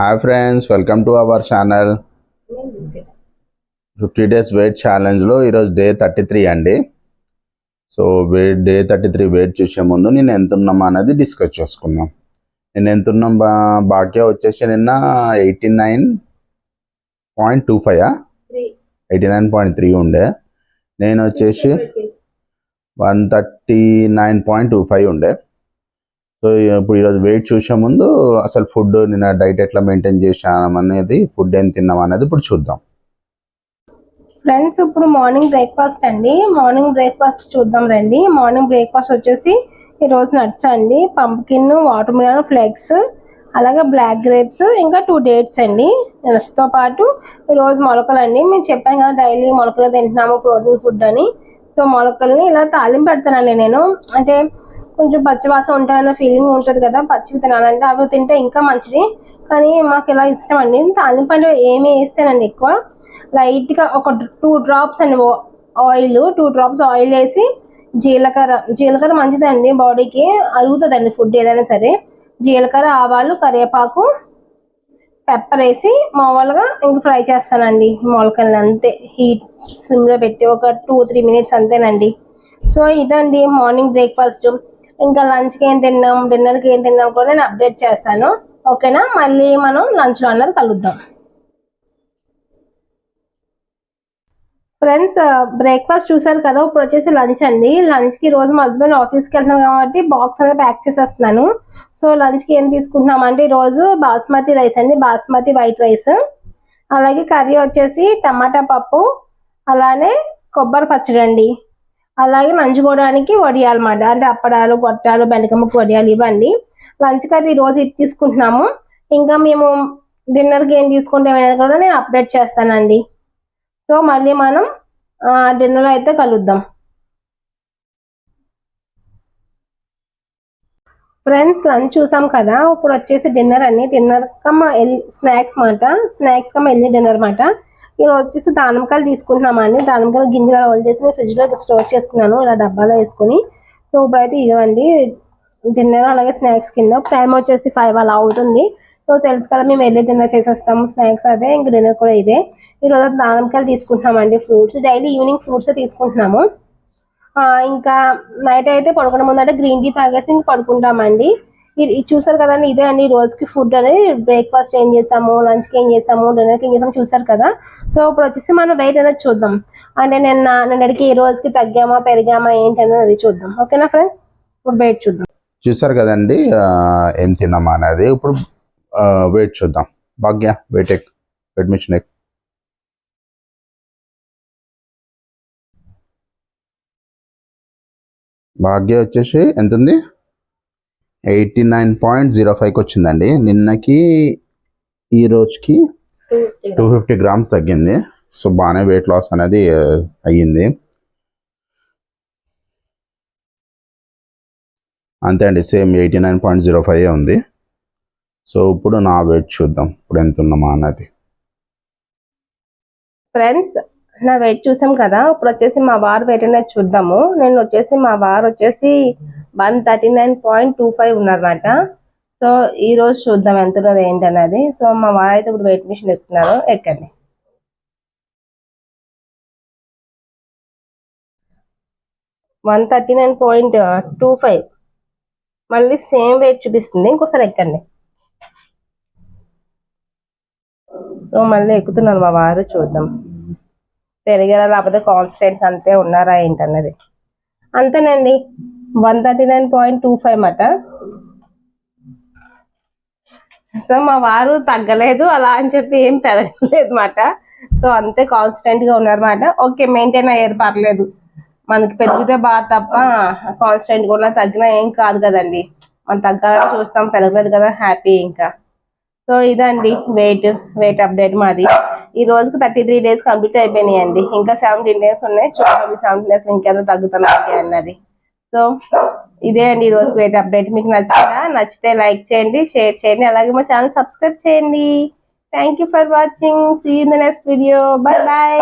Hi friends welcome to our channel fifty days weight ఛాలెంజ్లో ఈరోజు day thirty three అండి. So weight day thirty three weight చూసే ముందు నేను ఎంత ఉన్నామా అనేది డిస్కస్ చేసుకుందాం. నేను ఎంత ఉన్నాం బా బాక్యా వచ్చేసి నిన్న eighty nine point two five eighty nine point three ఉండే. నేను వచ్చేసి one thirty nine point two five ఉండే. సో ఇప్పుడు ఈరోజు వెయిట్ చూసే ముందు అసలు ఫుడ్ నిన్న డైట్ ఎట్లా మెయింటైన్ చేసాం అనేది ఫుడ్ ఏం తిన్నాం అనేది ఇప్పుడు చూద్దాం. ఫ్రెండ్స్ ఇప్పుడు మార్నింగ్ బ్రేక్ఫాస్ట్ అండి. మార్నింగ్ బ్రేక్ఫాస్ట్ చూద్దాం రండి. మార్నింగ్ బ్రేక్ఫాస్ట్ వచ్చేసి ఈరోజు నట్స్ అండి. పంప్కిన్ వాటర్ మిలన్ ఫ్లెక్స్ అలాగే బ్లాక్ గ్రేప్స్ ఇంకా టూ డేట్స్ అండి. nuts పాటు ఈరోజు మొలకలు అండి. మేము చెప్పాను కదా డైలీ మొలకలు తింటున్నాము ప్రోటీన్ ఫుడ్ అని. సో మొలకల్ని ఇలా తాలింపు పెడతానండి నేను. అంటే కొంచెం పచ్చివాసన ఉంటాయన్న ఫీలింగ్ ఉంటుంది కదా పచ్చివి తినాలంటే అవి తింటే ఇంకా మంచిది. కానీ మాకు ఇలా ఇష్టం అండి. తాలింపు అంటే ఏమి వేస్తానండి ఎక్కువ. లైట్గా ఒక టూ డ్రాప్స్ అండి ఆయిల్ టూ డ్రాప్స్ ఆయిల్ వేసి జీలకర్ర జీలకర్ర మంచిదండి బాడీకి అరుగుతుందండి ఫుడ్ ఏదైనా సరే. జీలకర్ర ఆవాలు కరివేపాకు పెప్పర్ వేసి మామూలుగా ఇంక ఫ్రై చేస్తానండి. మొలకల్ని అంతే. హీట్ స్లిమ్లో పెట్టి ఒక టూ త్రీ మినిట్స్ అంతేనండి. సో ఇదండి మార్నింగ్ బ్రేక్ఫాస్ట్ ఇంకా లంచ్కి ఏం తిన్నాం? డిన్నర్కి ఏం తిన్నాం కూడా నేను అప్డేట్ చేస్తాను. ఓకేనా? మళ్ళీ మనం లంచ్లో అన్నది కలుద్దాం. ఫ్రెండ్స్ బ్రేక్ఫాస్ట్ చూసారు కదా? ఇప్పుడు వచ్చేసి లంచ్ అండి. లంచ్కి రోజు మా హస్బెండ్ ఆఫీస్కి వెళ్తున్నాం కాబట్టి బాక్స్ అనేది ప్యాక్ చేసేస్తున్నాను. సో లంచ్కి ఏం తీసుకుంటున్నాం అంటే రోజు బాస్మతి రైస్ అండి. Basmati white rice. అలాగే కర్రీ వచ్చేసి టమాటా పప్పు. అలానే కొబ్బరి పచ్చడి అండి అలాగే నంచుకోవడానికి వడియాలు అన్నమాట. అంటే అప్పడాలు గొట్టాలు బెండకమ్మకు వడియాలు ఇవ్వండి. లంచ్ అది ఈ రోజు ఇది తీసుకుంటున్నాము. ఇంకా మేము డిన్నర్కి ఏం తీసుకుంటాం అనేది కూడా నేను అప్డేట్ చేస్తానండి. సో మళ్ళీ మనం డిన్నర్ అయితే కలుద్దాం. ఫ్రెండ్స్ లంచ్ చూసాం కదా ఇప్పుడు వచ్చేసి డిన్నర్ అని డిన్నర్ కమ్మ స్నాక్స్ మాట. స్నాక్స్ కమ్మ వెళ్ళి డిన్నర్ మాట. ఈరోజు వచ్చేసి దానిమ్మకాయలు తీసుకుంటున్నామండి దానిమ్మకాయలు గింజలు హోల్ చేసి ఫ్రిడ్జ్లో స్టోర్ చేసుకున్నాను ఇలా డబ్బాలో వేసుకొని. సో ఇప్పుడైతే ఇదివండి డిన్నర్ అలాగే స్నాక్స్ కింద. టైం వచ్చేసి ఫైవ్ అలా అవుతుంది. సో తెలుసు కదా మేము వెళ్ళి డిన్నర్ చేసేస్తాము స్నాక్స్ అదే ఇంక డిన్నర్ కూడా ఇదే. ఈరోజు దానిమ్మకాయలు తీసుకుంటున్నామండి ఫ్రూట్స్. డైలీ ఈవినింగ్ ఫ్రూట్స్ తీసుకుంటున్నాము. ఇంకా నైట్ అయితే పడుకునే ముందు అంటే గ్రీన్ టీ తాగేసి ఇంక పడుకుంటామండి. ఇది ఇది చూసారు కదండి ఇదే అండి ఈ రోజుకి ఫుడ్ అనేది బ్రేక్ఫాస్ట్ ఏం చేస్తాము లంచ్కి ఏం చేస్తాము డిన్నర్కి ఏం చేస్తాము చూసారు కదా. సో ఇప్పుడు వచ్చేసి మనం వెయిట్ అనేది చూద్దాం. అంటే నిన్న నిన్నటికి ఈ రోజుకి తగ్గామా పెరిగామా ఏంటి అనేది చూద్దాం. ఓకేనా ఫ్రెండ్స్? ఇప్పుడు వెయిట్ చూద్దాం. చూసారు కదండి ఏం తిన్నామా అనేది. ఇప్పుడు వెయిట్ చూద్దాం. భాగ్య వెయిట్ ఎక్ వెయిట్ మిషన్ ఎక్. భాగ్య వచ్చేసి ఎంత ఉంది ఎయిటీ నైన్ పాయింట్ జీరో ఫైవ్కి వచ్చిందండి. నిన్నకి ఈ రోజుకి టూ ఫిఫ్టీ గ్రామ్స్ తగ్గింది. సో బాగానే వెయిట్ లాస్ అనేది అయ్యింది. అంతే అండి same eighty nine point zero five ఉంది. సో ఇప్పుడు నా వెయిట్ చూద్దాం. ఇప్పుడు ఎంత ఉన్నామా అన్నది. ఫ్రెండ్స్ నా వెయిట్ చూసాం కదా ఇప్పుడు వచ్చేసి మా వారు వెయిట్ అనేది చూద్దాము. నేను వచ్చేసి మా వారు వచ్చేసి one thirty nine point two five ఉన్నారన్నమాట. సో ఈ రోజు చూద్దాం ఎంత ఉన్నది ఏంటి అనేది. సో మా వారు అయితే ఇప్పుడు వెయిట్ మిషన్ ఎక్కుతున్నారు. ఎక్కండి. One thirty nine point two five. మళ్ళీ సేమ్ వెయిట్ చూపిస్తుంది. ఇంకోసారి ఎక్కండి. సో మళ్ళీ ఎక్కుతున్నారు మా వారు. చూద్దాం. పెరిగారా? లేకపోతే కాన్స్టెంట్స్ అంతే ఉన్నారా ఏంటన్నది. అంతేనండి. One thirty nine point two five మాట సో మా వారు తగ్గలేదు అలా అని చెప్పి ఏం పెరగలేదు అన్నమాట సో అంతే కాన్స్టెంట్గా ఉన్నారన్నమాట. ఓకే మెయింటైన్ అయ్యారు పర్లేదు. మనకి పెరిగితే బాగా తప్ప కాన్స్టెంట్ కూడా తగ్గినా ఏం కాదు కదండి. మనం తగ్గాలని చూస్తాం పెరగలేదు కదా హ్యాపీ ఇంకా. సో ఇదండి వెయిట్ వెయిట్ అప్డేట్ మాది. ఈ రోజుకి థర్టీ త్రీ డేస్ కంప్లీట్ అయిపోయినాయండి. ఇంకా సెవెంటీన్ డేస్ ఉన్నాయి. చూడండి సెవెంటీన్ డేస్ ఇంకేదో తగ్గుతున్నాయి అన్నది. సో ఇదే అండి ఈ రోజు వెయిట్ అప్డేట్ మీకు నచ్చిందా? నచ్చితే లైక్ చేయండి షేర్ చేయండి. అలాగే మా ఛానల్ సబ్స్క్రైబ్ చేయండి. Thank you for watching see in the next video bye bye